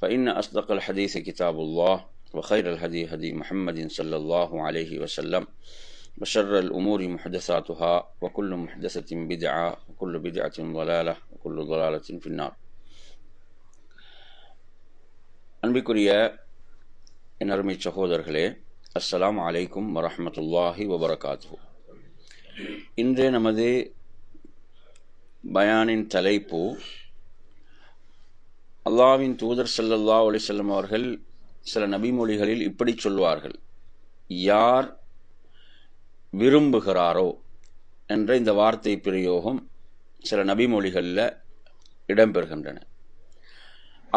فإن أصدق الحديث كتاب الله وخير الهدي هدي محمد صلى الله عليه وسلم وشر الأمور محدثاتها وكل محدثة بدعة وكل بدعة ضلالة وكل ضلالة في النار அன்பிற்குரிய என் அருமை சகோதரர்களே அஸ்ஸலாமு அலைக்கும் வரஹ்மத்துல்லாஹி வபரகாத்து இன்றைய நமது பயானின் தலைப்பு அல்லாவின் தூதர் சல்லல்லா அலைஹி வஸல்லம் அவர்கள் சில நபிமொழிகளில் இப்படி சொல்வார்கள். யார் விரும்புகிறாரோ என்ற இந்த வார்த்தை பிரயோகம் சில நபிமொழிகளில் இடம்பெறுகின்றன.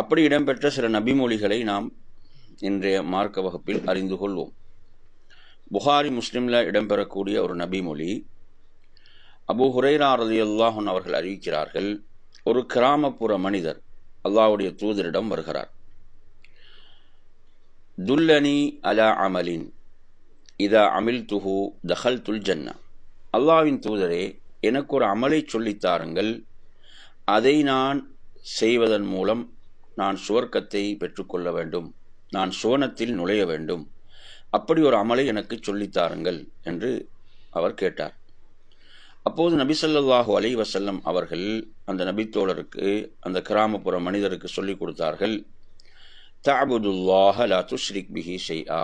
அப்படி இடம்பெற்ற சில நபிமொழிகளை நாம் இன்றைய மார்க்க வகுப்பில் அறிந்து கொள்வோம். புகாரி முஸ்லீமில் இடம்பெறக்கூடிய ஒரு நபிமொழி அபு ஹுரைரா ரலியல்லாஹுன் அவர்கள் அறிவிக்கிறார்கள் ஒரு கிராமப்புற மனிதர் அல்லாவுடைய தூதரிடம் வருகிறார். துல்லனி அலா அமலின் இதா அமில் துஹு தஹல் துல் ஜன்னா. அல்லாவின் தூதரே எனக்கு ஒரு அமலை சொல்லித்தாருங்கள் அதை நான் செய்வதன் மூலம் நான் சுவர்க்கத்தை பெற்றுக்கொள்ள வேண்டும். நான் சுவனத்தில் நுழைய வேண்டும். அப்படி ஒரு அமலை எனக்கு சொல்லித்தாருங்கள் என்று அவர் கேட்டார். அப்போது நபி ஸல்லல்லாஹு அலைஹி வஸல்லம் அவர்கள் அந்த நபித்தோழருக்கு அந்த கிராமப்புற மனிதருக்கு சொல்லிக் கொடுத்தார்கள் தாபுதுல்லாஹ லா துஷ்ரிக் பிஹி ஆ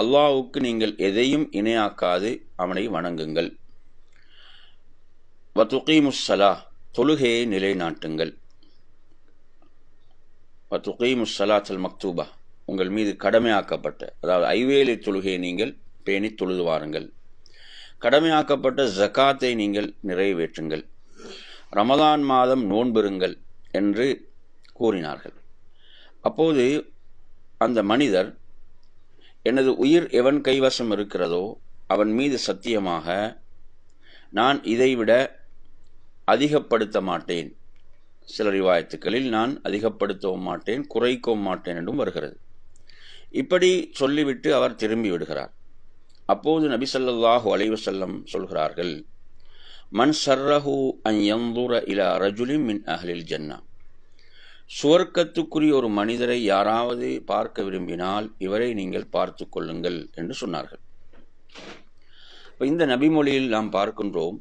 அல்வாவுக்கு நீங்கள் எதையும் இணையாக்காது அவனை வணங்குங்கள். வத்துகீமுசலா தொழுகையை நிலைநாட்டுங்கள். வத்துகீமுசலாத்தல் மக்தூபா. உங்கள் மீது கடமையாக்கப்பட்ட அதாவது ஐவேலை தொழுகையை நீங்கள் பேணி தொழுது வாருங்கள். கடமையாக்கப்பட்ட ஜக்காத்தை நீங்கள் நிறைவேற்றுங்கள். ரமதான் மாதம் நோன்பெறுங்கள் என்று கூறினார்கள். அப்போது அந்த மனிதர் எனது உயிர் எவன் கைவசம் இருக்கிறதோ அவன் மீது சத்தியமாக நான் இதைவிட அதிகப்படுத்த மாட்டேன். சில ரிவாயத்துக்களில் நான் அதிகப்படுத்தவும் மாட்டேன் குறைக்கவும் மாட்டேன் என்றும் வருகிறது. இப்படி சொல்லிவிட்டு அவர் திரும்பி விடுகிறார். அப்போது நபி சல்லாஹு அலைவசல்லம் சொல்கிறார்கள் மன் சர்ரஹு அன் யந்துர இலா ரஜுலிம் மின் அஹ்லில் ஜன்னா. சுவர்க்கத்துக்குரிய ஒரு மனிதரை யாராவது பார்க்க விரும்பினால் இவரை நீங்கள் பார்த்து கொள்ளுங்கள் என்று சொன்னார்கள். இப்போ இந்த நபிமொழியில் நாம் பார்க்கின்றோம்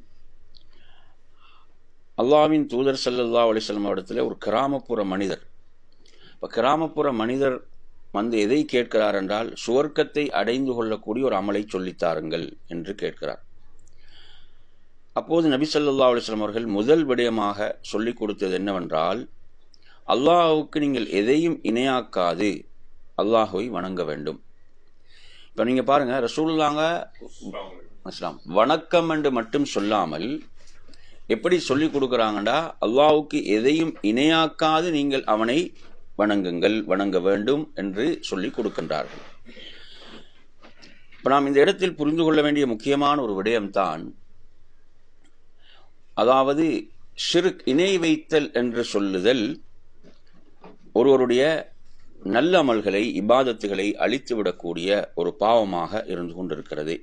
அல்லாவின் தூதர் சல்லல்லா அலிஸ்லாம் இடத்துல ஒரு கிராமப்புற மனிதர். இப்போ கிராமப்புற மனிதர் வந்து எதை கேட்கிறார் என்றால் சுவர்க்கத்தை அடைந்து கொள்ளக்கூடிய ஒரு அமலை சொல்லித்தாருங்கள் என்று கேட்கிறார். அப்போது நபி சொல்லா அலிஸ்லாம் அவர்கள் முதல் விடயமாக சொல்லிக் கொடுத்தது என்னவென்றால் அல்லாஹுக்கு நீங்கள் எதையும் இணையாக்காது அல்லாஹுவை வணங்க வேண்டும். இப்போ நீங்கள் பாருங்க ரசூல்லாங்க அஸ்லாம் வணக்கம் என்று மட்டும் சொல்லாமல் எப்படி சொல்லி கொடுக்குறாங்கடா அல்லாஹுக்கு எதையும் இணையாக்காது நீங்கள் அவனை வணங்குங்கள் வணங்க வேண்டும் என்று சொல்லிக் கொடுக்கின்றார்கள். இப்போ நாம் இந்த இடத்தில் புரிந்து கொள்ள வேண்டிய முக்கியமான ஒரு விடயம்தான் அதாவது ஷிருக் இணை வைத்தல் என்று சொல்லுதல் ஒருவருடைய நல்ல அமல்களை இபாதத்துகளை அழித்துவிடக்கூடிய ஒரு பாவமாக இருந்து கொண்டிருக்கிறது.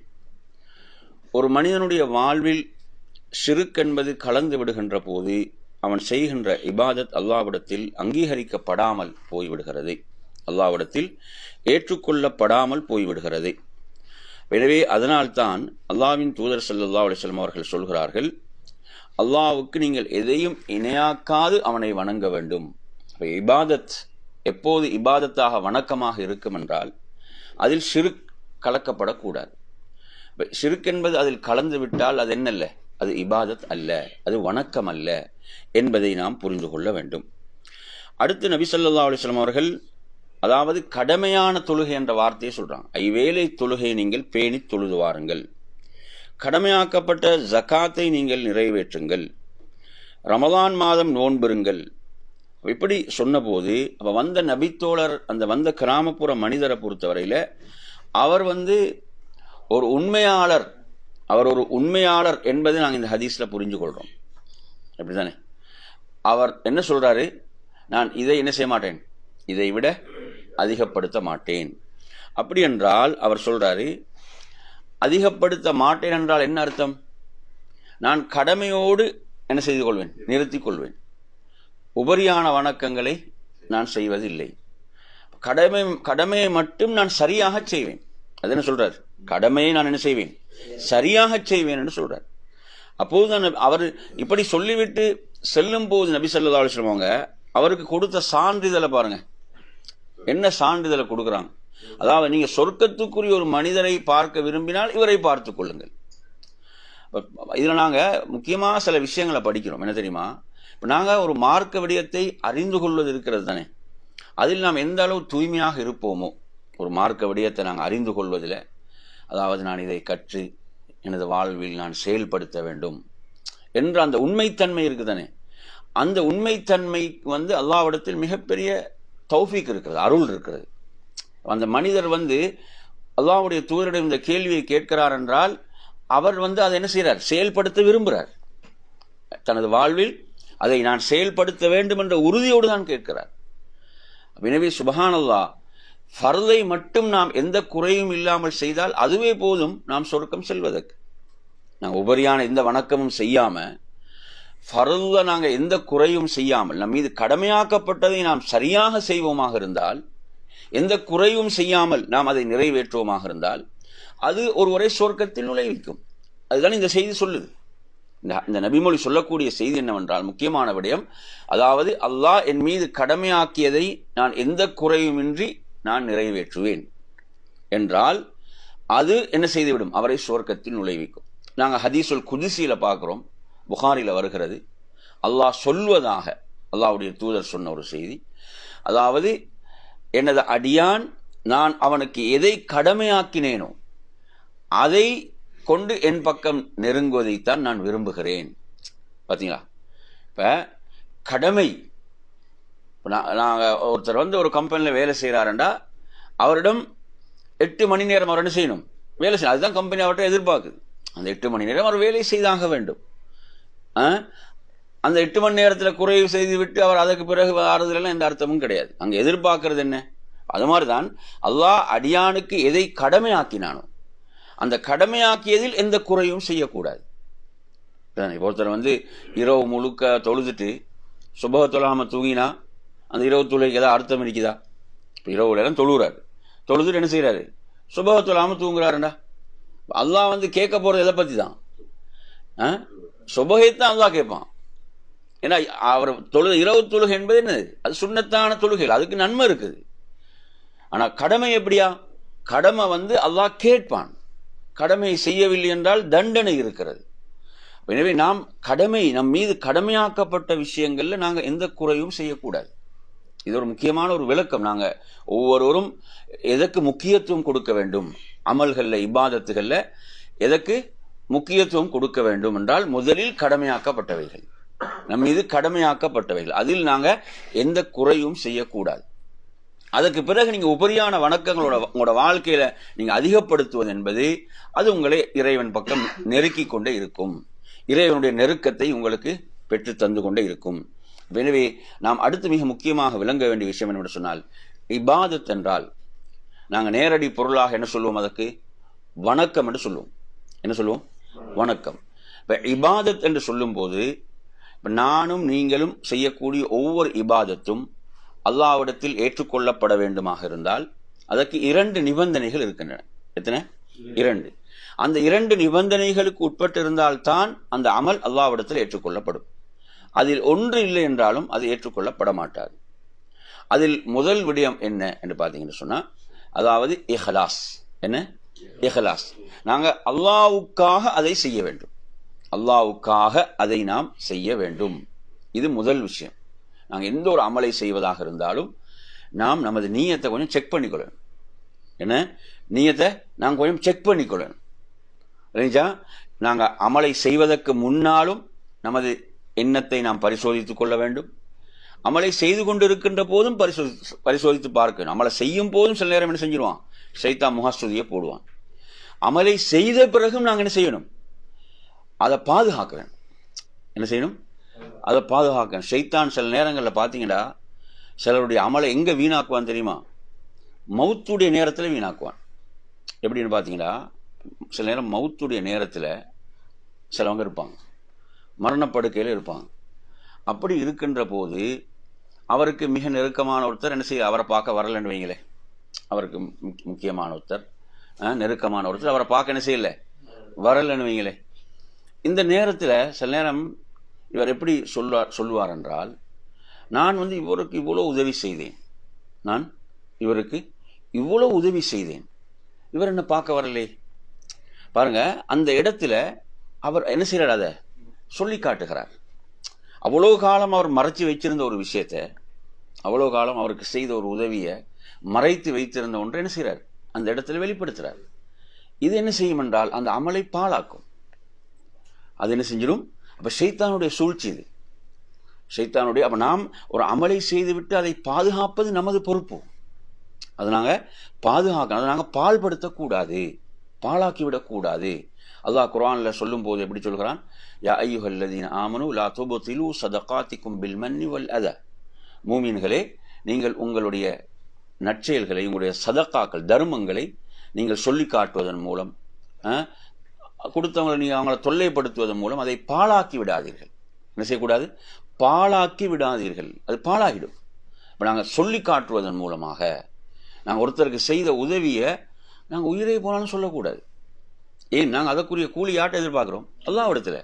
ஒரு மனிதனுடைய வாழ்வில் சிறுக்கென்பது கலந்து விடுகின்ற போது அவன் செய்கின்ற இபாதத் அல்லாவிடத்தில் அங்கீகரிக்கப்படாமல் போய்விடுகிறது. அல்லாவிடத்தில் ஏற்றுக்கொள்ளப்படாமல் போய்விடுகிறது. எனவே அதனால்தான் அல்லாவின் தூதர் சல்லா அலிஸ்லாம் அவர்கள் சொல்கிறார்கள் அல்லாவுக்கு நீங்கள் எதையும் இணையாக்காது அவனை வணங்க வேண்டும். இபாதத் எப்போது இபாதத்தாக வணக்கமாக இருக்கும் என்றால் அதில் சிறு கலக்கப்படக்கூடாது. சிறுக் என்பது அதில் கலந்து விட்டால் அது என்னல்ல? அது இபாதத் அல்ல அது வணக்கம் அல்ல என்பதை நாம் புரிந்து கொள்ள வேண்டும். அடுத்து நபி ஸல்லல்லாஹு அவர்கள் அதாவது கடமையான தொழுகை என்ற வார்த்தையை சொல்கிறாங்க ஐவேளை தொழுகையை நீங்கள் பேணி தொழுது வாருங்கள். கடமையாக்கப்பட்ட ஜகாத்தை நீங்கள் நிறைவேற்றுங்கள். ரமதான் மாதம் நோன்பெறுங்கள். இப்படி சொன்னபோது அப்போ வந்த நபித்தோழர் அந்த வந்த கிராமப்புற மனிதரை பொறுத்தவரையில் அவர் வந்து ஒரு உண்மையாளர் அவர் ஒரு உண்மையாளர் என்பதை நாங்கள் இந்த ஹதீஸில் புரிஞ்சு கொள்றோம் அப்படிதானே? அவர் என்ன சொல்கிறாரு நான் இதை என்ன செய்ய மாட்டேன்? இதை விட அதிகப்படுத்த மாட்டேன். அப்படி என்றால் அவர் சொல்கிறாரு அதிகப்படுத்த மாட்டேன் என்றால் என்ன அர்த்தம்? நான் கடமையோடு என்ன செய்து கொள்வேன்? நிறுத்தி கொள்வேன். உபரியான வணக்கங்களை நான் செய்வதில்லை. கடமை கடமையை மட்டும் நான் சரியாக செய்வேன். அது என்ன சொல்கிறார் கடமையை நான் என்ன செய்வேன்? சரியாக செய்வேன் என்று சொல்றார். அப்போது தான் அவர் இப்படி சொல்லிவிட்டு செல்லும் போது நபி செல்லதால் சொல்லுவாங்க அவருக்கு கொடுத்த சான்றிதழை பாருங்க. என்ன சான்றிதழை கொடுக்குறாங்க? அதாவது நீங்க சொர்க்கத்துக்குரிய ஒரு மனிதரை பார்க்க விரும்பினால் இவரை பார்த்து கொள்ளுங்கள். இதில் நாங்கள் முக்கியமாக சில விஷயங்களை படிக்கிறோம். என்ன தெரியுமா? இப்போ நாங்கள் ஒரு மார்க்க விடயத்தை அறிந்து கொள்வது இருக்கிறது தானே. அதில் நாம் எந்த அளவு தூய்மையாக இருப்போமோ ஒரு மார்க்க விடயத்தை நாங்கள் அறிந்து கொள்வதில் அதாவது நான் இதை கற்று எனது வாழ்வில் நான் செயல்படுத்த வேண்டும் என்ற அந்த உண்மைத்தன்மை இருக்குதானே? அந்த உண்மைத்தன்மைக்கு வந்து அல்லாவிடத்தில் மிகப்பெரிய தௌஃபிக் இருக்கிறது அருள் இருக்கிறது. அந்த மனிதர் வந்து அல்லாவுடைய தூதரிடம் இந்த கேள்வியை கேட்கிறார் என்றால் அவர் வந்து அதை என்ன செய்கிறார்? செயல்படுத்த விரும்புகிறார். தனது வாழ்வில் அதை நான் செயல்படுத்த வேண்டும் என்ற உறுதியோடு தான் கேட்கிறார். எனவே சுபஹானல்லா ஃபர்தை மட்டும் நாம் எந்த குறையும் இல்லாமல் செய்தால் அதுவே போதும் நாம் சொர்க்கம் செல்வதற்கு. நாங்கள் உபரியான எந்த வணக்கமும் செய்யாமல் ஃபர்ல நாங்கள் எந்த குறையும் செய்யாமல் நம் மீது கடமையாக்கப்பட்டதை நாம் சரியாக செய்வோமாக இருந்தால் எந்த குறையும் செய்யாமல் நாம் அதை நிறைவேற்றுவோமாக இருந்தால் அது ஒருவரை சொர்க்கத்தில் நுழைவிக்கும். அதுதான் இந்த செய்தி சொல்லுது. இந்த இந்த நபிமொழி சொல்லக்கூடிய செய்தி என்னவென்றால் முக்கியமான விடயம் அதாவது அல்லாஹ் என் மீது கடமையாக்கியதை நான் எந்த குறையுமின்றி நான் நிறைவேற்றுவேன். என்றால் அது என்ன செய்துவிடும்? அவரை சுவர்க்கத்தில் நுழைவிக்கும். நாங்கள் ஹதீசுல் குதிசியில் பார்க்குறோம். புகாரில் வருகிறது. அல்லாஹ் சொல்வதாக அல்லாவுடைய தூதர் சொன்ன ஒரு செய்தி. அதாவது எனது அடியான் நான் அவனுக்கு எதை கடமையாக்கினேனோ அதை கொண்டு என் பக்கம் நெருங்குவதைத்தான் நான் விரும்புகிறேன். பார்த்தீங்களா இப்போ கடமை நான் நாங்கள் ஒருத்தர் வந்து ஒரு கம்பெனியில் வேலை செய்கிறாருண்டா அவரிடம் எட்டு மணி நேரம் அவர் என்ன செய்யணும்? வேலை செய்யணும். அதுதான் கம்பெனி அவர்கிட்ட எதிர்பார்க்குது. அந்த எட்டு மணி நேரம் அவர் வேலை செய்தாக வேண்டும். ஆ? அந்த எட்டு மணி நேரத்தில் குறைவு செய்து விட்டு அவர் அதற்கு பிறகு ஆறுதலாம் எந்த அர்த்தமும் கிடையாது. அங்கே எதிர்பார்க்கறது என்ன? அது மாதிரி தான் அல்லாஹ் அடியானுக்கு எதை கடமையாக்கினானோ அந்த கடமையாக்கியதில் எந்த குறையும் செய்யக்கூடாது. ஒருத்தர் வந்து இரவு முழுக்க தொழுதுட்டு சுபக தொழாம தூங்கினா அந்த இரவு தொழுகைக்கு ஏதாவது அர்த்தம் இருக்குதா? இப்போ இரவு நேரம் தொழுகிறாரு தொழுதுட்டு என்ன செய்கிறாரு சுபக தொழாமல் தூங்குறாருண்டா அல்லா வந்து கேட்க போகிறது எதை பற்றி தான் சுபகைத்தான் அல்லா கேட்பான். ஏன்னா அவர் தொழு இரவு தொழுகை என்பது என்னது? அது சுண்ணத்தான தொழுகைகள். அதுக்கு நன்மை இருக்குது. ஆனால் கடமை எப்படியா? கடமை வந்து அல்லாஹ் கேட்பான். கடமை செய்யவில்லை என்றால் தண்டனை இருக்கிறது. எனவே நாம் கடமை நம் மீது கடமையாக்கப்பட்ட விஷயங்களில் நாங்கள் எந்த குறையும் செய்யக்கூடாது. இது ஒரு முக்கியமான ஒரு விளக்கம். நாங்கள் ஒவ்வொருவரும் எதற்கு முக்கியத்துவம் கொடுக்க வேண்டும்? அமல்களில் இபாதத்துகளில் எதற்கு முக்கியத்துவம் கொடுக்க வேண்டும் என்றால் முதலில் கடமையாக்கப்பட்டவைகள். நம் மீது கடமையாக்கப்பட்டவைகள். அதில் நாங்கள் எந்த குறையும் செய்யக்கூடாது. அதற்கு பிறகு நீங்கள் உபரியான வணக்கங்களோட உங்களோட வாழ்க்கையில் நீங்கள் அதிகப்படுத்துவது என்பது அது உங்களை இறைவன் பக்கம் நெருக்கி கொண்டே இருக்கும். இறைவனுடைய நெருக்கத்தை உங்களுக்கு பெற்று தந்து கொண்டே இருக்கும். எனவே நாம் அடுத்து மிக முக்கியமாக விளங்க வேண்டிய விஷயம் என்னவென்று சொன்னால் இபாதத் என்றால் நாங்கள் நேரடி பொருளாக என்ன சொல்லுவோம் அதற்கு? வணக்கம் என்று சொல்லுவோம். என்ன சொல்லுவோம்? வணக்கம். இப்போ இபாதத் என்று சொல்லும்போது இப்போ நானும் நீங்களும் செய்யக்கூடிய ஒவ்வொரு இபாதத்தும் அல்லாவிடத்தில் ஏற்றுக்கொள்ளப்பட வேண்டுமாக இருந்தால் அதற்கு இரண்டு நிபந்தனைகள் இருக்கின்றன. எத்தனை? இரண்டு. அந்த இரண்டு நிபந்தனைகளுக்கு உட்பட்டிருந்தால்தான் அந்த அமல் அல்லாவிடத்தில் ஏற்றுக்கொள்ளப்படும். அதில் ஒன்று இல்லை என்றாலும் அது ஏற்றுக்கொள்ளப்பட மாட்டாது அதில் முதல் விடயம் என்ன என்று பார்த்தீங்கன்னு சொன்னால் அதாவது இஹலாஸ். என்ன? இஹலாஸ். நாங்கள் அல்லாவுக்காக அதை செய்ய வேண்டும். அல்லாவுக்காக அதை நாம் செய்ய வேண்டும். இது முதல் விஷயம். நாங்கள் எந்த ஒரு அமலை செய்வதாக இருந்தாலும் நாம் நமது நீயத்தை கொஞ்சம் செக் பண்ணிக்கொள்ளணும். என்ன? நீயத்தை நாங்கள் கொஞ்சம் செக் பண்ணிக்கொள்ளணும். இல்லைங்களா நாங்கள் அமலை செய்வதற்கு முன்னாலும் நமது எண்ணத்தை நாம் பரிசோதித்துக் கொள்ள வேண்டும். அமலை செய்து கொண்டு இருக்கின்ற போதும் பரிசோதி பரிசோதித்து பார்க்கணும். அமலை செய்யும் போதும் சில நேரம் என்ன செஞ்சிருவான்? சைத்தா முகஸ்துதியை போடுவான். அமலை செய்த பிறகும் நாங்கள் என்ன செய்யணும்? அதை பாதுகாக்க வேணும் என்ன செய்யணும்? அதை பாதுகாக்க சைத்தான் சில நேரங்களில் பார்த்தீங்கன்னா சிலருடைய அமலை எங்கே வீணாக்குவான் தெரியுமா? மவுத்துடைய நேரத்தில் வீணாக்குவான். எப்படின்னு பார்த்தீங்கன்னா சில நேரம் மவுத்துடைய நேரத்தில் சிலவங்க இருப்பாங்க. மரணப்படுக்கையில் இருப்பாங்க. அப்படி இருக்கின்ற போது அவருக்கு மிக நெருக்கமான ஒருத்தர் என்ன செய்ய அவரை பார்க்க வரலன்னு வைங்களே. அவருக்கு முக்- முக்கியமான ஒருத்தர் நெருக்கமான ஒருத்தர் அவரை பார்க்க என்ன செய்யல? வரலன்னு வைங்களே. இந்த நேரத்தில் சில நேரம் இவர் எப்படி சொல்வார் சொல்வார் என்றால் நான் வந்து இவருக்கு இவ்வளோ உதவி செய்தேன். நான் இவருக்கு இவ்வளோ உதவி செய்தேன். இவர் என்ன பார்க்க வரலே? பாருங்க அந்த இடத்துல அவர் என்ன செய்கிறார் அதை? சொல்லி காட்டுகிறார். அவ்வளோ காலம் அவர் மறைச்சு வைச்சிருந்த ஒரு விஷயத்தை அவ்வளோ காலம் அவருக்கு செய்த ஒரு உதவியை மறைத்து வைத்திருந்த ஒன்றை என்ன செய்கிறார்? அந்த இடத்துல வெளிப்படுத்துகிறார். இது என்ன செய்யும் என்றால் அந்த அமலை பாழாக்கும். அது என்ன செஞ்சிடும்? அப்போ ஷைத்தானுடைய சூழ்ச்சி இது. ஷைத்தானுடைய அப்போ நாம் ஒரு அமலை செய்துவிட்டு அதை பாதுகாப்பது நமது பொறுப்பு. அதை நாங்கள் பாதுகாக்கணும் அதை நாங்கள் பால்படுத்தக்கூடாது பாழாக்கிவிடக்கூடாது. அல்லாஹ் குரானில் சொல்லும் போது எப்படி சொல்கிறான்? யா ஐயுஹல்லதீன் ஆமனு லா துபுதிலு சதகாத்திக்கும் பில் மன்னி வல் அத. மூமீன்களே நீங்கள் உங்களுடைய நற்செயல்களை உங்களுடைய சதக்காக்கள் தர்மங்களை நீங்கள் சொல்லி காட்டுவதன் மூலம் கொடுத்தவங்களை நீங்கள் அவங்களை தொல்லைப்படுத்துவதன் மூலம் அதை பாழாக்கி விடாதீர்கள். என்ன செய்யக்கூடாது? பாழாக்கி விடாதீர்கள். அது பாழாகிடும். இப்போ நாங்கள் சொல்லி காட்டுவதன் மூலமாக நாங்கள் ஒருத்தருக்கு செய்த உதவியை நாங்கள் உயிரே போனாலும் சொல்லக்கூடாது. ஏன் நாங்கள் அதற்குரிய கூலி யார்ட்ட எதிர்பார்க்குறோம் அல்லாவிடத்தில்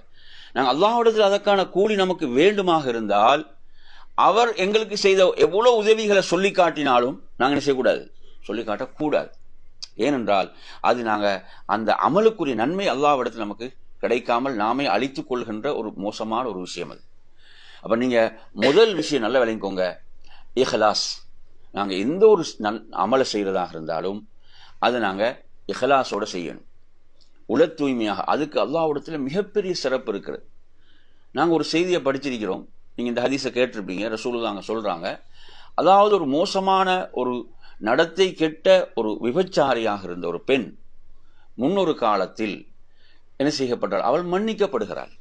நாங்கள் அல்லாவிடத்தில் அதற்கான கூலி நமக்கு வேண்டுமாக இருந்தால் அவர் எங்களுக்கு செய்த எவ்வளோ உதவிகளை சொல்லி காட்டினாலும் நாங்கள் என்ன செய்யக்கூடாது? சொல்லி காட்டக்கூடாது. ஏனென்றால் அது நாங்கள் அந்த அமலுக்குரிய நன்மை அல்லாவிடத்தில் நமக்கு கிடைக்காமல் நாமே அழித்து கொள்கின்ற ஒரு மோசமான ஒரு விஷயம் அது. அப்போ நீங்கள் முதல் விஷயம் நல்லா விளங்கிக்கோங்க. இஹலாஸ். நாங்கள் எந்த ஒரு நல் அமலை செய்கிறதாக இருந்தாலும் அதை நாங்கள் இஹலாஸோடு செய்யணும். உள தூய்மையாக அதுக்கு அல்லாவிடத்தில் மிகப்பெரிய சிறப்பு இருக்கிறது. நாங்கள் ஒரு செய்தியை படிச்சிருக்கிறோம். நீங்கள் இந்த ஹதீஸை கேட்டிருப்பீங்க ரசூலுல்லாங்க சொல்கிறாங்க அதாவது ஒரு மோசமான ஒரு நடத்தை கெட்ட ஒரு விபச்சாரியாக இருந்த ஒரு பெண் முன்னொரு காலத்தில் என்ன செய்யப்பட்டாள்? அவள் மன்னிக்கப்படுகிறாள்.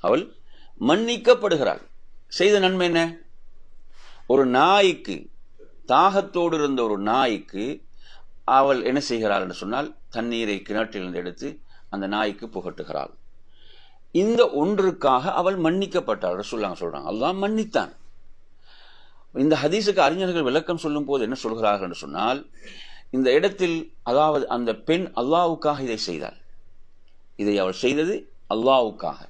அவள் மன்னிக்கப்படுகிறாள். செய்த நன்மை என்ன? ஒரு நாய்க்கு தாகத்தோடு இருந்த ஒரு நாய்க்கு அவள் என்ன செய்கிறாள் என்று சொன்னால் தண்ணீரை கிணற்றிலிருந்து எடுத்து அந்த நாய்க்கு புகட்டுகிறாள். இந்த ஒன்றுக்காக அவள் மன்னிக்கப்பட்டாள். ரசூல்லாங்க சொல்கிறாங்க அல்லாஹ் மன்னித்தான். இந்த ஹதீஸுக்கு அறிஞர்கள் விளக்கம் சொல்லும் போது என்ன சொல்கிறார்கள் என்று சொன்னால் இந்த இடத்தில் அதாவது அந்த பெண் அல்லாவுக்காக இதை செய்தாள். இதை அவள் செய்தது அல்லாவுக்காக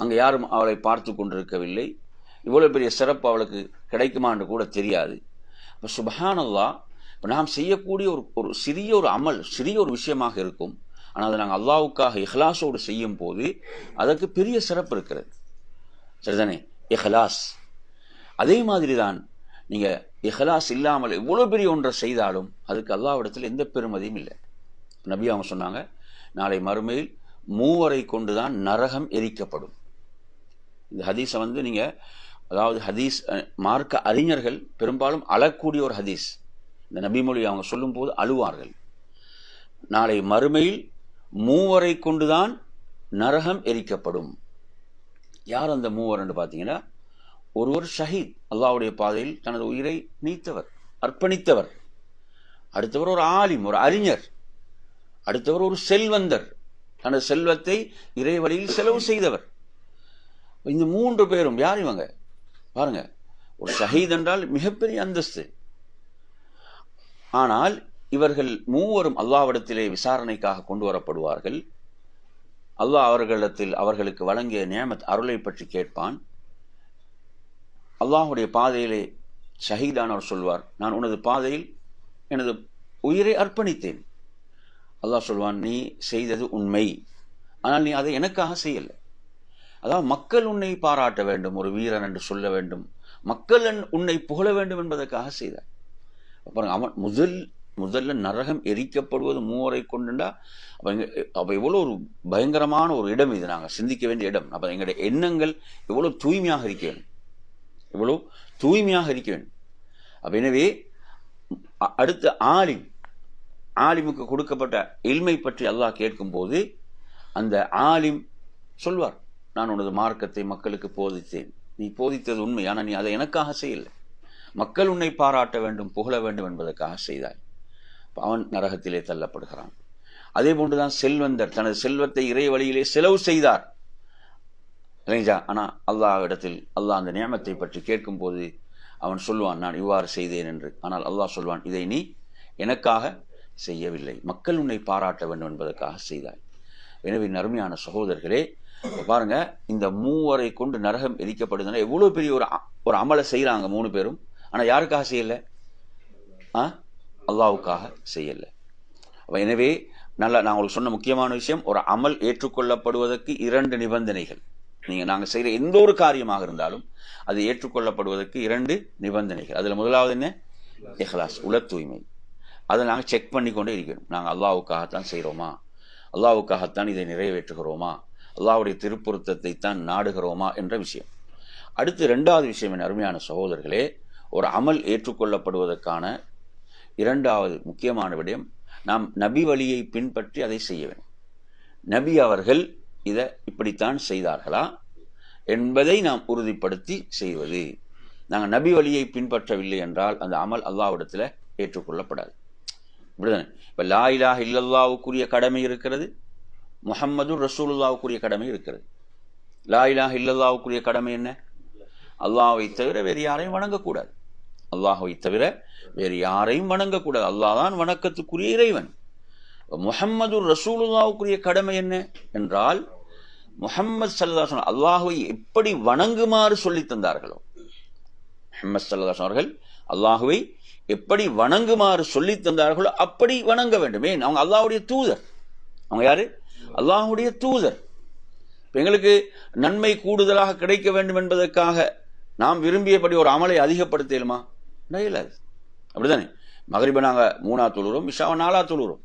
அங்கே யாரும் அவளை பார்த்து கொண்டிருக்கவில்லை. இவ்வளோ பெரிய சிறப்பு அவளுக்கு கிடைக்குமா என்று கூட தெரியாது. இப்போ சுபஹான் அல்லாஹ் இப்போ நாம் செய்யக்கூடிய ஒரு ஒரு சிறிய ஒரு அமல் சிறிய ஒரு விஷயமாக இருக்கும். ஆனால் அதை நாங்கள் அல்லாவுக்காக இஹ்லாஸோடு செய்யும் போது அதற்கு பெரிய சிறப்பு இருக்கிறது. சரிதானே? இஹ்லாஸ். அதே மாதிரி தான் நீங்கள் இஹ்லாஸ் இல்லாமல் எவ்வளோ பெரிய ஒன்றை செய்தாலும் அதுக்கு அல்லாவிடத்தில் எந்த பெருமதியும் இல்லை. நபி அவங்க சொன்னாங்க நாளை மறுமையில் மூவரை கொண்டு தான் நரகம் எரிக்கப்படும். இந்த ஹதீஸை வந்து நீங்கள் அதாவது ஹதீஸ் மார்க்க அறிஞர்கள் பெரும்பாலும் அழக்கூடிய ஒரு ஹதீஸ். இந்த நபிமொழி அவங்க சொல்லும்போது அழுவார்கள். நாளை மறுமையில் மூவரை கொண்டுதான் நரகம் எரிக்கப்படும். யார் அந்த மூவர் என்று பார்த்தீங்கன்னா ஒருவர் ஷஹீத் அல்லாவுடைய பாதையில் தனது உயிரை நீத்தவர் அர்ப்பணித்தவர். அடுத்தவர் ஒரு ஆலிம் ஒரு அறிஞர். அடுத்தவர் ஒரு செல்வந்தர். தனது செல்வத்தை இறை வழியில் செலவு செய்தவர். இந்த மூன்று பேரும் யார் இவங்க? பாருங்க ஒரு ஷஹீத் என்றால் மிகப்பெரிய அந்தஸ்து. ஆனால் இவர்கள் மூவரும் அல்லாவிடத்திலே விசாரணைக்காக கொண்டு வரப்படுவார்கள். அல்லாஹ் அவர்களிடத்தில் அவர்களுக்கு வழங்கிய நியமத் அருளை பற்றி கேட்பான். அல்லாஹுடைய பாதையிலே ஷஹீதானவர் சொல்வார் நான் உனது பாதையில் எனது உயிரை அர்ப்பணித்தேன். அல்லாஹ் சொல்வான் நீ செய்தது உண்மை. ஆனால் நீ அதை எனக்காக செய்யலை. அதாவது மக்கள் உன்னை பாராட்ட வேண்டும் ஒரு வீரன் என்று சொல்ல வேண்டும். மக்கள் உன்னை புகழ வேண்டும் என்பதற்காக செய்தார் அப்புறம் அவன் முதல் முதல்ல நரகம் எரிக்கப்படுவது மூவரை கொண்டுண்டா? அப்போ எங்க அப்போ எவ்வளோ ஒரு பயங்கரமான ஒரு இடம் இது நாங்கள் சிந்திக்க வேண்டிய இடம். அப்போ எங்களுடைய எண்ணங்கள் எவ்வளோ தூய்மையாக இருக்க வேண்டும். எவ்வளோ தூய்மையாக இருக்க வேண்டும். அப்போ எனவே அடுத்த ஆலிம் ஆலிமுக்கு கொடுக்கப்பட்ட இல்மை பற்றி அல்லாஹ் கேட்கும்போது அந்த ஆலிம் சொல்வார் நான் உனது மார்க்கத்தை மக்களுக்கு போதித்தேன். நீ போதித்தது உண்மை ஆனால் நீ அதை எனக்காக செய்யலை. மக்கள் உன்னை பாராட்ட வேண்டும் புகழ வேண்டும் என்பதற்காக செய்தாய். அவன் நரகத்திலே தள்ளப்படுகிறான். அதே போன்றுதான் செல்வந்தர் தனது செல்வத்தை இறை வழியிலே செலவு செய்தார். இல்லைங்களா? ஆனால் அல்லாஹ் இடத்தில் அல்லாஹ் அந்த நியமத்தை பற்றி கேட்கும்போது அவன் சொல்வான் நான் இவ்வாறு செய்தேன் என்று. ஆனால் அல்லாஹ் சொல்வான் இதை நீ எனக்காக செய்யவில்லை. மக்கள் உன்னை பாராட்ட வேண்டும் என்பதற்காக செய்தாய். எனவே நறுமையான சகோதரர்களே பாருங்க இந்த மூவரை கொண்டு நரகம் எரிக்கப்படுதுன்னா எவ்வளோ பெரிய ஒரு அ- ஒரு அமலை செய்கிறாங்க மூணு பேரும். ஆனால் யாருக்காக செய்யலை? ஆ? அல்லாவுக்காக செய்யலை. அப்போ எனவே நல்ல நான் உங்களுக்கு சொன்ன முக்கியமான விஷயம் ஒரு அமல் ஏற்றுக்கொள்ளப்படுவதற்கு இரண்டு நிபந்தனைகள். நீங்கள் நாங்கள் செய்கிற எந்த ஒரு காரியமாக இருந்தாலும் அது ஏற்றுக்கொள்ளப்படுவதற்கு இரண்டு நிபந்தனைகள். அதில் முதலாவது என்ன? எஹ்லாஸ் உல தூய்மை. அதை நாங்கள் செக் பண்ணி கொண்டே இருக்கணும் நாங்கள் அல்லாவுக்காகத்தான் செய்கிறோமா அல்லாவுக்காகத்தான் இதை நிறைவேற்றுகிறோமா? அல்லாவுடைய திருப்பொருத்தத்தை தான் நாடுகிறோமா? என்ற விஷயம். அடுத்து ரெண்டாவது விஷயம் என் அருமையான சகோதரர்களே ஒரு அமல் ஏற்றுக்கொள்ளப்படுவதற்கான இரண்டாவது முக்கியமான விடயம் நாம் நபி வழியை பின்பற்றி அதை செய்ய வேண்டும். நபி அவர்கள் இதை இப்படித்தான் செய்தார்களா என்பதை நாம் உறுதிப்படுத்தி செய்வது. நாங்கள் நபி வழியை பின்பற்றவில்லை என்றால் அந்த அமல் அல்லாவிடத்தில் ஏற்றுக்கொள்ளப்படாது. இப்படிதானே? இப்போ லா இலாஹ இல்லல்லாவுக்குரிய கடமை இருக்கிறது முகம்மது ரசூலுல்லாவுக்குரிய கடமை இருக்கிறது. லா இலா இல்லல்லாவுக்குரிய கடமை என்ன? அல்லாவை தவிர வேறு யாரையும் வணங்கக்கூடாது. அல்லாஹ்வை தவிர வேறு யாரையும் வணங்கக்கூடாது. அல்லாஹ் தான் வணக்கத்துக்குரிய இறைவன். முஹம்மது ரசூலுல்லாவுக்குரிய கடமை என்ன என்றால் முஹம்மது சல்லாஹ் அல்லாஹுவை எப்படி வணங்குமாறு சொல்லித் தந்தார்களோ முஹம்மது சல்லாஹ் அவர்கள் அல்லாஹுவை எப்படி வணங்குமாறு சொல்லித் தந்தார்களோ அப்படி வணங்க வேண்டும். ஏன்? அவங்க அல்லாஹுடைய தூதர். அவங்க யாரு? அல்லாஹுடைய தூதர். எங்களுக்கு நன்மை கூடுதலாக கிடைக்க வேண்டும் என்பதற்காக நாம் விரும்பியபடி ஒரு அமலை அதிகப்படுத்தலுமா? இயலாது அப்படிதானே? மகரிபை நாங்கள் மூணா தொழுகிறோம் இஷாவை நாலா தொழுகிறோம்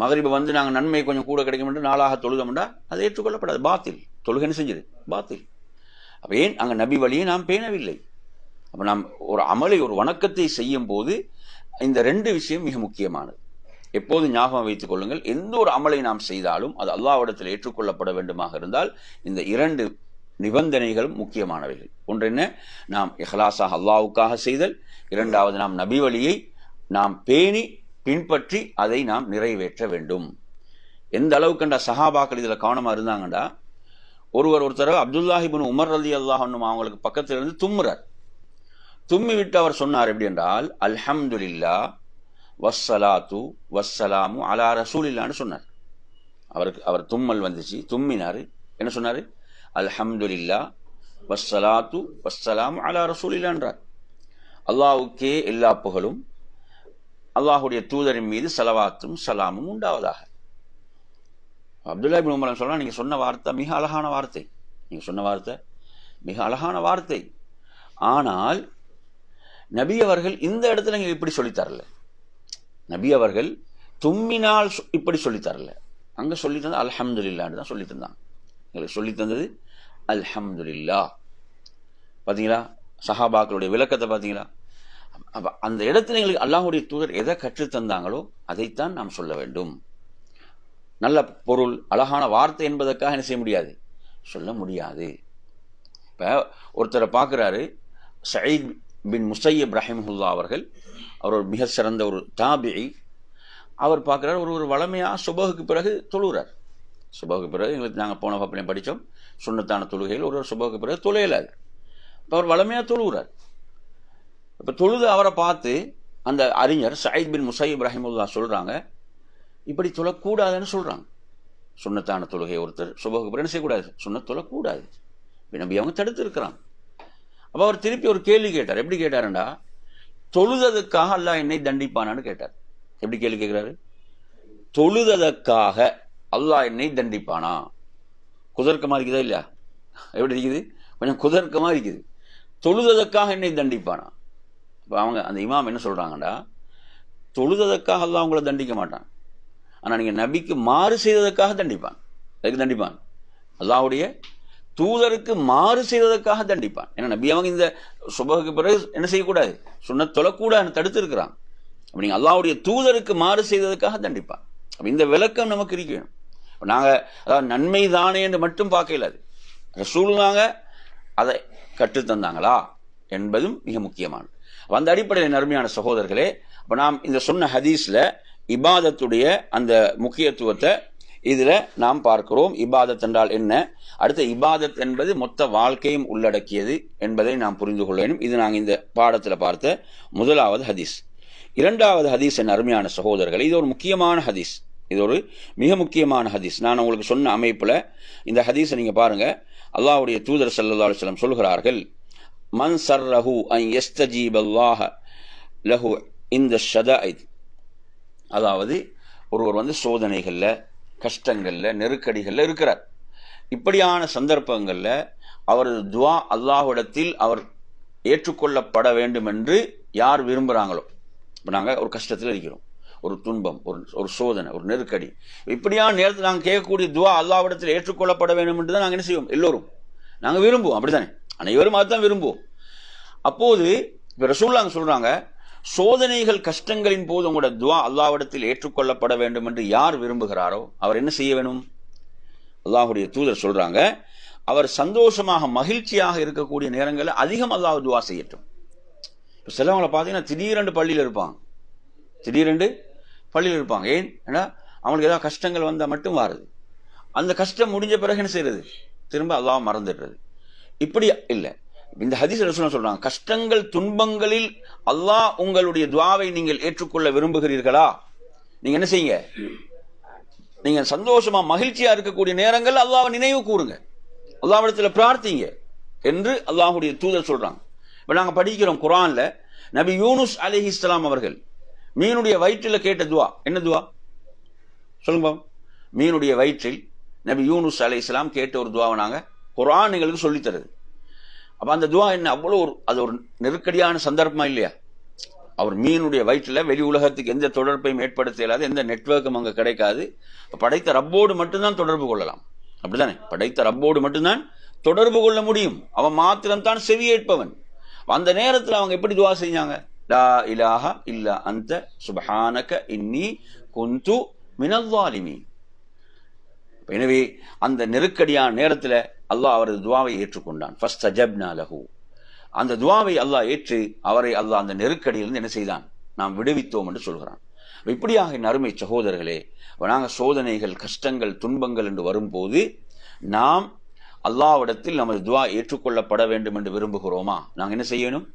மகரிபை வந்து நாங்கள் நன்மை கொஞ்சம் கூட கிடைக்கும் என்று நாளாக தொழுதோம்டா அது ஏற்றுக்கொள்ளப்படாது பாத்தில். தொழுகைன்னு செஞ்சது? பாத்தில். அப்போ ஏன் அங்கே நபி வழியை நாம் பேணவில்லை? அப்போ நாம் ஒரு அமலை ஒரு வணக்கத்தை செய்யும் போது இந்த ரெண்டு விஷயம் மிக முக்கியமானது. எப்போது ஞாபகம் வைத்துக் கொள்ளுங்கள் எந்த ஒரு அமலை நாம் செய்தாலும் அது அல்லாவிடத்தில் ஏற்றுக்கொள்ளப்பட வேண்டுமாக இருந்தால் இந்த இரண்டு நிபந்தனைகளும் முக்கியமானவைகள். ஒன்று என்ன நாம் இஹ்லாஸாக அல்லாவுக்காக செய்தல். இரண்டாவது நாம் நபி வழியை நாம் பேணி பின்பற்றி அதை நாம் நிறைவேற்ற வேண்டும். எந்த அளவுக்குண்டா சஹாபாக்கள் இதில் கவனமாக இருந்தாங்கண்டா? ஒருவர் ஒருத்தர் அப்துல்லாஹிபின் உமர் அலி அல்லாஹ் அவங்களுக்கு பக்கத்தில் இருந்து தும்முறார். தும்மி விட்டு அவர் சொன்னார் எப்படி என்றால் அல்ஹம்துலில்லா வஸ்ஸலாத்து வஸ்ஸலாமு அலா ரசூலில்லான்னு சொன்னார். அவருக்கு அவர் தும்மல் வந்துச்சு தும்மினார். என்ன சொன்னார்? அல்ஹம்துலில்லா வஸ்ஸலாத்து வஸ்ஸலாம் அலா ரசூலில்லான்றார் அல்லாவுக்கே எல்லா புகழும் அல்லாஹுடைய தூதரின் மீது செலவாத்தும் சலாமும் உண்டாவதாக. அப்துல்லா இபின் உமர் சொல்ல சொன்ன வார்த்தை மிக அழகான வார்த்தை. நீங்கள் சொன்ன வார்த்தை மிக அழகான வார்த்தை. ஆனால் நபி அவர்கள் இந்த இடத்துல நீங்கள் இப்படி சொல்லித்தரல நபி அவர்கள் தும்மினால் சொ- இப்படி சொல்லித்தரல அங்கே சொல்லித்தந்தா அலமதுல்லான்னு தான் சொல்லி எங்களுக்கு சொல்லி தந்தது. அல்ஹம்துல்லா பார்த்தீங்களா சஹாபாக்களுடைய விளக்கத்தை பார்த்தீங்களா அப்போ அந்த இடத்துல எங்களுக்கு அல்லாஹுடைய தூதர் எதை கற்றுத் தந்தாங்களோ அதைத்தான் நாம் சொல்ல வேண்டும். நல்ல பொருள் அழகான வார்த்தை என்பதற்காக என்ன செய்ய முடியாது? சொல்ல முடியாது. இப்போ ஒருத்தரை பார்க்குறாரு சயீத் பின் முசையப் ரஹிமஹுல்லா அவர்கள். அவர் ஒரு மிக சிறந்த ஒரு தாபி அவர் பார்க்குறாரு ஒரு ஒரு வளமையாக சுபகுக்கு பிறகு தொழுகிறார். சுபகுக்கு பிறகு எங்களுக்கு நாங்கள் போன பாப்பிலையும் படித்தோம் சுண்ணத்தான தொழுகையில் ஒரு ஒரு சுபகுக்கு பிறகு தொலையலாது இப்போ அவர் வளமையாக தொழுகிறார். இப்போ தொழுது அவரை பார்த்து அந்த அறிஞர் சயீத் பின் முசை இப்ராஹிமுல்லா சொல்கிறாங்க இப்படி தொழக்கூடாதுன்னு சொல்றாங்க. சுண்ணத்தான தொழுகை ஒருத்தர் சுபகுக்கு பிறகு செய்யக்கூடாது? சுண்ணத் தொழக்கூடாது. இப்ப அவங்க தடுத்து இருக்கிறாங்க அவர் திருப்பி ஒரு கேள்வி கேட்டார். எப்படி கேட்டாருண்டா தொழுததுக்காக அல்லாஹ் என்னை தண்டிப்பானான்னு கேட்டார். எப்படி கேள்வி கேட்குறாரு? தொழுததற்காக அல்லாஹ் என்னை தண்டிப்பானா? குதர்க்கமாக இருக்குதா இல்லையா? எப்படி இருக்குது? கொஞ்சம் குதர்க்கமாக இருக்குது. தொழுததற்காக என்னை தண்டிப்பானா? இப்போ அவங்க அந்த இமாம் என்ன சொல்கிறாங்கடா தொழுததற்காக அல்லாஹ் அவங்கள தண்டிக்க மாட்டான். ஆனால் நீங்கள் நபிக்கு மாறு செய்ததற்காக தண்டிப்பான். அதுக்கு தண்டிப்பான்? அல்லாஹுடைய தூதருக்கு மாறு செய்ததற்காக தண்டிப்பான். ஏன்னா நபி அவங்க இந்த சுபகுக்கு பிறகு என்ன செய்யக்கூடாது? சொன்ன தொழக்கூடாது தடுத்து இருக்கிறான் அப்படி நீங்கள் அல்லாவுடைய தூதருக்கு மாறு செய்ததற்காக தண்டிப்பான். அப்போ இந்த விளக்கம் நமக்கு இருக்கணும். இப்போ நாங்கள் அதாவது நன்மை தானே என்று மட்டும் பார்க்கல அது. சூழ்நாங்க அதை கற்றுத்தந்தாங்களா என்பதும் மிக முக்கியமானது. வந்த அந்த அடிப்படையில் நன்மையான சகோதரர்களே இப்போ நாம் இந்த சொன்ன ஹதீஸில் இபாதத்துடைய அந்த முக்கியத்துவத்தை இதில் நாம் பார்க்கிறோம். இபாதத் என்றால் என்ன? அடுத்த இபாதத் என்பது மொத்த வாழ்க்கையும் உள்ளடக்கியது என்பதை நாம் புரிந்து கொள்ள வேண்டும். இது நாங்கள் இந்த பாடத்தில் பார்த்த முதலாவது ஹதீஸ். இரண்டாவது ஹதீஸ் என் அருமையான சகோதரர்கள் இது ஒரு முக்கியமான ஹதீஸ். இது ஒரு மிக முக்கியமான ஹதீஸ். நான் உங்களுக்கு சொன்ன அமைப்பில் இந்த ஹதீஸை நீங்கள் பாருங்க. அல்லாவுடைய தூதர் ஸல்லல்லாஹு அலைஹி சொல்கிறார்கள் மன் சர்ரஹு அன் யஸ்தஜீப் அல்லாஹ லஹு இந்த ஷதாயித் அதாவது ஒருவர் வந்து சோதனைகளில் கஷ்டங்களில் நெருக்கடிகளில் இருக்கிறார். இப்படியான சந்தர்ப்பங்களில் அவரது துவா அல்லாஹுடத்தில் அவர் ஏற்றுக்கொள்ளப்பட வேண்டும் என்று யார் விரும்புகிறாங்களோ இப்போ நாங்கள் ஒரு கஷ்டத்தில் இருக்கிறோம். ஒரு துன்பம் ஒரு ஒரு சோதனை ஒரு நெருக்கடி. இப்படியான நேரத்தில் நாங்கள் கேட்கக்கூடிய துவா அல்லாவிடத்தில் ஏற்றுக்கொள்ளப்பட வேண்டும் என்று தான் நாங்கள் என்ன செய்வோம்? எல்லோரும். நாங்கள் விரும்புவோம் அப்படித்தானே? அனைவரும் அதுதான் விரும்புவோம். அப்போது இப்போ ரசூல்லாங்க சொல்கிறாங்க சோதனைகள் கஷ்டங்களின் போது உங்களோட துவா அல்லாவிடத்தில் ஏற்றுக்கொள்ளப்பட வேண்டும் என்று யார் விரும்புகிறாரோ அவர் என்ன செய்ய வேணும் அல்லாஹுடைய தூதர் சொல்கிறாங்க அவர் சந்தோஷமாக மகிழ்ச்சியாக இருக்கக்கூடிய நேரங்களில் அதிகம் அல்லாஹ் துவா செய்யட்டும். இப்போ சிலவங்களை பார்த்தீங்கன்னா திடீரென்று பள்ளியில் இருப்பாங்க. திடீரென்று பள்ளியில் இருப்பாங்க. ஏன்? ஏன்னா அவங்களுக்கு ஏதாவது கஷ்டங்கள் வந்தால் மட்டும் வாருது. அந்த கஷ்டம் முடிஞ்ச பிறகு என்ன செய்யறது திரும்ப அல்லாஹ் மறந்துடுறது. இப்படி இல்லை. இந்த ஹதீஸ் ரசூல் சொல்றாங்க. கஷ்டங்கள் துன்பங்களில் அல்லாஹ் உங்களுடைய துவாவை நீங்கள் ஏற்றுக்கொள்ள விரும்புகிறீர்களா? நீங்க என்ன செய்யுங்க? நீங்க சந்தோஷமா மகிழ்ச்சியா இருக்கக்கூடிய நேரங்கள் அல்லாவை நினைவு கூறுங்க. அல்லாஹ்விடத்துல பிரார்த்திங்க என்று அல்லாஹுடைய தூதர் சொல்றாங்க. இப்ப நாங்க படிக்கிறோம் குரான்ல நபி யூனுஸ் அலிஹிஸ்லாம் அவர்கள் மீனுடைய வயிற்றில் கேட்ட துவா. என்ன துவா? சொல்லுங்க மீனுடைய வயிற்றில் நபி யூனுஸ் அலை இஸ்லாம் கேட்ட ஒரு துவாவை நாங்கள் குரான் எங்களுக்கு அப்போ அந்த துவா என்ன? அவ்வளோ ஒரு அது ஒரு நெருக்கடியான சந்தர்ப்பமா இல்லையா? அவர் மீனுடைய வயிற்றில் வெளி உலகத்துக்கு எந்த தொடர்பையும் ஏற்படுத்த இயலாது எந்த நெட்வொர்க்கும் அங்கே கிடைக்காது. படைத்த ரப்போடு மட்டும்தான் தொடர்பு கொள்ளலாம். அப்படிதானே? படைத்த ரப்போடு மட்டும்தான் தொடர்பு கொள்ள முடியும். அவன் மாத்திரம்தான் செவியேற்பவன். அந்த நேரத்தில் அவங்க எப்படி துவா செஞ்சாங்க? லா இலாஹ இல்லா அந்த சுபஹானக இன்னி குந்து மினல்வாலிமீன் எனவே அந்த நெருக்கடியான நேரத்தில் அல்லாஹ் அவரது துவாவை ஏற்றுக்கொண்டான். ஃபர்ஸ்ட் அஜப்னா லஹு அந்த துவாவை அல்லாஹ் ஏற்று அவரை அல்லாஹ் அந்த நெருக்கடியிலிருந்து என்ன செய்தான்? நாம் விடுவித்தோம் என்று சொல்கிறான். இப்படியாக என் அருமை சகோதரர்களே நாங்கள் சோதனைகள் கஷ்டங்கள் துன்பங்கள் என்று வரும்போது நாம் அல்லாவிடத்தில் நமது துவா ஏற்றுக்கொள்ளப்பட வேண்டும் என்று விரும்புகிறோமா? நாங்கள் என்ன செய்யணும்?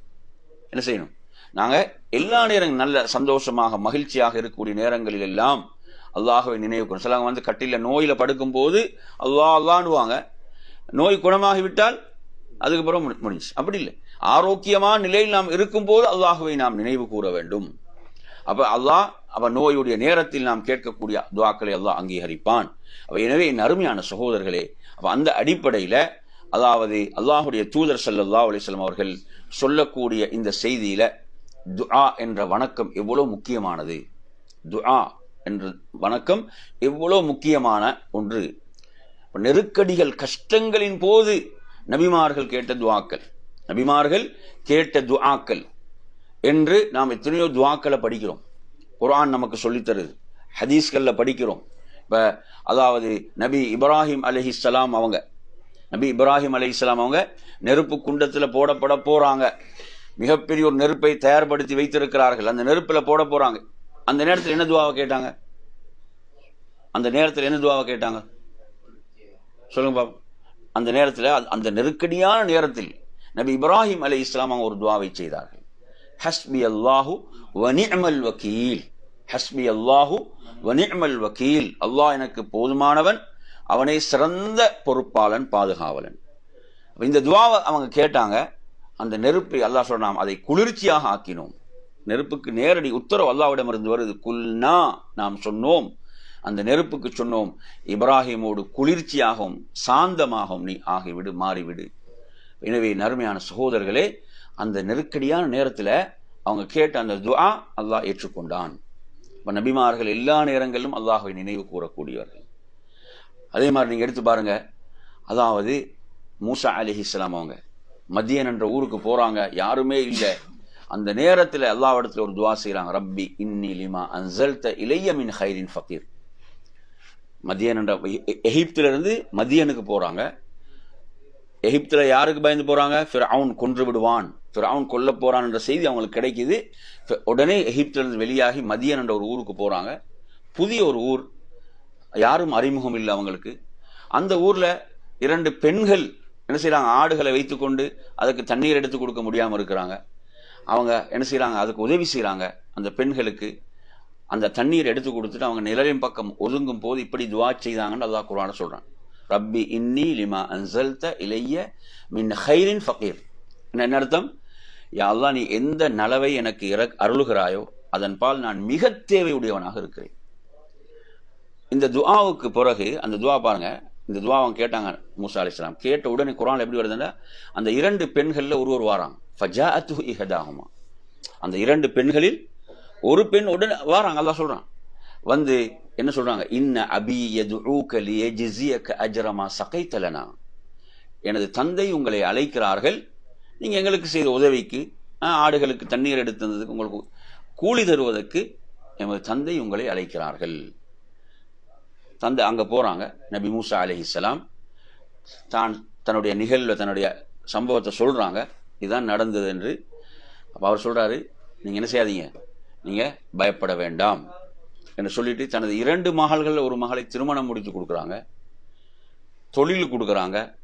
என்ன செய்யணும்? நாங்கள் எல்லா நேரங்களும் நல்ல சந்தோஷமாக மகிழ்ச்சியாக இருக்கக்கூடிய நேரங்களில் எல்லாம் அல்லாஹுவை நினைவுக்கணும் சிலவங்க வந்து கட்டில நோயில் படுக்கும்போது அல்லா அல்லான்னுவாங்க நோய் குணமாகிவிட்டால் அதுக்கப்புறம் முடிஞ்சு அப்படி இல்லை. ஆரோக்கியமான நிலையில் நாம் இருக்கும்போது அல்லாஹுவை நாம் நினைவு கூற வேண்டும். அப்போ அல்லாஹ் அவ நோயுடைய நேரத்தில் நாம் கேட்கக்கூடிய துவாக்களை அல்லாஹ் அங்கீகரிப்பான். அப்போ எனவே என் அருமையான சகோதரர்களே அப்போ அந்த அடிப்படையில் அதாவது அல்லாஹுடைய தூதர் ஸல்லல்லாஹு அலிஸ்லாம் அவர்கள் சொல்லக்கூடிய இந்த செய்தியில துஆ என்ற வணக்கம் எவ்வளோ முக்கியமானது? துஆ என்ற வணக்கம் எவ்வளோ முக்கியமான ஒன்று? நெருக்கடிகள் கஷ்டங்களின் போது நபிமார்கள் கேட்ட துவாக்கள் நபிமார்கள் கேட்ட துவாக்கள் என்று நாம் எத்தனையோ துவாக்களை படிக்கிறோம். குரான் நமக்கு சொல்லித் தருது படிக்கிறோம். இப்போ அதாவது நபி இப்ராஹிம் அலைஹிஸ்ஸலாம் அவங்க நபி இப்ராஹிம் அலைஹிஸ்ஸலாம் அவங்க நெருப்பு குண்டத்தில் போடப்பட போகிறாங்க மிகப்பெரிய ஒரு நெருப்பை தயார்படுத்தி வைத்திருக்கிறார்கள். அந்த நெருப்பில் போட போகிறாங்க அந்த நேரத்தில் என்ன துவாவை கேட்டாங்க? அந்த நேரத்தில் என்ன துவாவை கேட்டாங்க? சொல்லுங்க பாப்போம் அந்த நேரத்தில் அந்த- அந்த நெருக்கடியான நேரத்தில் நபி இப்ராஹிம் அலை இஸ்லாம் அவங்க ஒரு துவாவை செய்தார்கள். ஹஸ்பி அல்லாஹு வனிமல் வக்கீல் ஹஸ்பி அல்லாஹு வனிமல் வக்கீல் அல்லாஹ் எனக்கு போதுமானவன் அவனை சிறந்த பொறுப்பாளன் பாதுகாவலன். இந்த துவாவை அவங்க கேட்டாங்க. அந்த நெருப்பை அல்லாஹ் சொன்னாம் அதை குளிர்ச்சியாக ஆக்கினோம். நெருப்புக்கு நேரடி உத்தரவு அல்லாவிடமிருந்து வருது. குல்னா நாம் சொன்னோம். அந்த நெருப்புக்கு சொன்னோம் இப்ராஹிமோடு குளிர்ச்சியாகவும் சாந்தமாகவும் நீ ஆகிவிடு மாறிவிடு. எனவே நறுமையான சகோதரர்களே அந்த நெருக்கடியான நேரத்தில் அவங்க கேட்ட அந்த துஆ அல்லாஹ் ஏற்றுக்கொண்டான். இப்போ நபிமார்கள் எல்லா நேரங்களிலும் அல்லாஹை நினைவு கூறக்கூடியவர்கள். அதே மாதிரி நீங்கள் எடுத்து பாருங்க. அதாவது மூசா அலிஹிஸ்லாம் அவங்க. மதியன் என்ற ஊருக்கு போறாங்க யாருமே இல்லை. அந்த நேரத்தில் அல்லாஹ்விடத்துல ஒரு துவா செய்கிறாங்க ரப்பி இன்னி லிமா அன்சல்த இளைய மின் ஹைரின் ஃபக்கீர் மதியன் என்ற எகிப்திலிருந்து மதியனுக்கு போறாங்க. எகிப்தில் யாருக்கு பயந்து போறாங்க? ஃபிரவுன் கொன்று விடுவான். ஃபிரவுன் கொல்ல போறான் என்ற செய்தி அவங்களுக்கு கிடைக்குது. உடனே எகிப்திலிருந்து வெளியாகி மதியன் என்ற ஒரு ஊருக்கு போறாங்க. புதிய ஒரு ஊர் யாரும் அறிமுகம் இல்லை அவங்களுக்கு. அந்த ஊரில் இரண்டு பெண்கள் என்ன செய்கிறாங்க ஆடுகளை வைத்துக்கொண்டு அதுக்கு தண்ணீர் எடுத்து கொடுக்க முடியாமல் இருக்கிறாங்க. அவங்க என்ன செய்கிறாங்க அதுக்கு உதவி செய்கிறாங்க அந்த பெண்களுக்கு அந்த தண்ணீர் எடுத்து கொடுத்துட்டு அவங்க நிழலின் பக்கம் ஒதுங்கும் போது இப்படி துவா செய்தாங்கன்னு அதான் குரான சொல்கிறான் ரப்பி இன்னி லிமா அன்சல்த இளைய மின் ஹைரின் ஃபக்கீர் என்ன அர்த்தம்? யா நீ எந்த நலவை எனக்கு இற அருளுகிறாயோ அதன் பால் நான் மிக தேவையுடையவனாக இருக்கிறேன். இந்த துவாவுக்கு பிறகு அந்த துவா பாருங்கள் இந்த துஆ அவங்க கேட்டாங்க மூசா அலிஸ்லாம் கேட்ட உடனே குரான் எப்படி வருதுன்னா அந்த இரண்டு பெண்களில் ஒருவர் வாராங்க ஃபஜா அத்து இஹதாகுமா அந்த இரண்டு பெண்களில் ஒரு பெண் உடனே வாராங்க அதான் சொல்கிறான் வந்து என்ன சொல்கிறாங்க இன்ன அபி எது யதுஊக லியஜ்ஸியக அஜரமா சகைத்தலனா எனது தந்தை உங்களை அழைக்கிறார்கள். நீங்கள் எங்களுக்கு செய்த உதவிக்கு ஆடுகளுக்கு தண்ணீர் எடுத்து தந்ததுக்கு உங்களுக்கு கூலி தருவதற்கு எமது தந்தை உங்களை அழைக்கிறார்கள். தந்தை அங்கே போகிறாங்க நபி மூசா அலைஹிஸ்ஸலாம் தான் தன்னுடைய நிகழ்வை தன்னுடைய சம்பவத்தை சொல்கிறாங்க இதுதான் நடந்தது என்று அப்போ அவர் சொல்கிறாரு நீங்கள் என்ன செய்யாதீங்க. நீங்கள் பயப்பட வேண்டாம். என்று சொல்லிட்டு தனது இரண்டு மகள்கள் ஒரு மகளை திருமணம் முடித்து கொடுக்குறாங்க. தொழில் கொடுக்குறாங்க.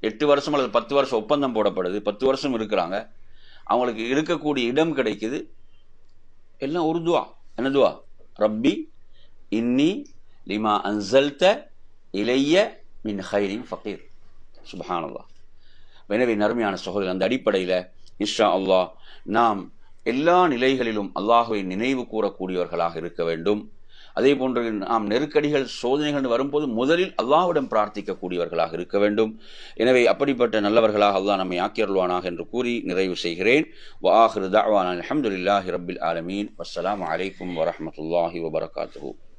எட்டு வருஷம் அல்லது பத்து வருஷம் ஒப்பந்தம் போடப்படுது. பத்து வருஷம் இருக்கிறாங்க. அவங்களுக்கு இருக்கக்கூடிய இடம் கிடைக்குது. எல்லாம் ஒரு துவா. என்ன துவா? ரப்பி இன்னி லிமா அன்சல்த இளைய மின் ஹைரின் ஃபகீர். சுபஹானல்லாஹ். எனவே நறுமையான சகோதரர் அந்த அடிப்படையில் இன்ஷா அல்லாஹ் நாம் எல்லா நிலைகளிலும் அல்லாஹுவை நினைவு கூறக்கூடியவர்களாக இருக்க வேண்டும். அதே போன்று நாம் நெருக்கடிகள் சோதனைகள் வரும்போது முதலில் அல்லாஹ்விடம் பிரார்த்திக்கக்கூடியவர்களாக இருக்க வேண்டும். எனவே அப்படிப்பட்ட நல்லவர்களாக அல்லாஹ் நம்மை ஆக்கியருள்வானாக என்று கூறி நிறைவு செய்கிறேன். வாஹிரு தாவான் அலமதுல்லாஹி ரபில் ஆலமீன். வஸ்ஸலாமு அலைக்கும் வரமத்துல்லாஹி வபரகாத்து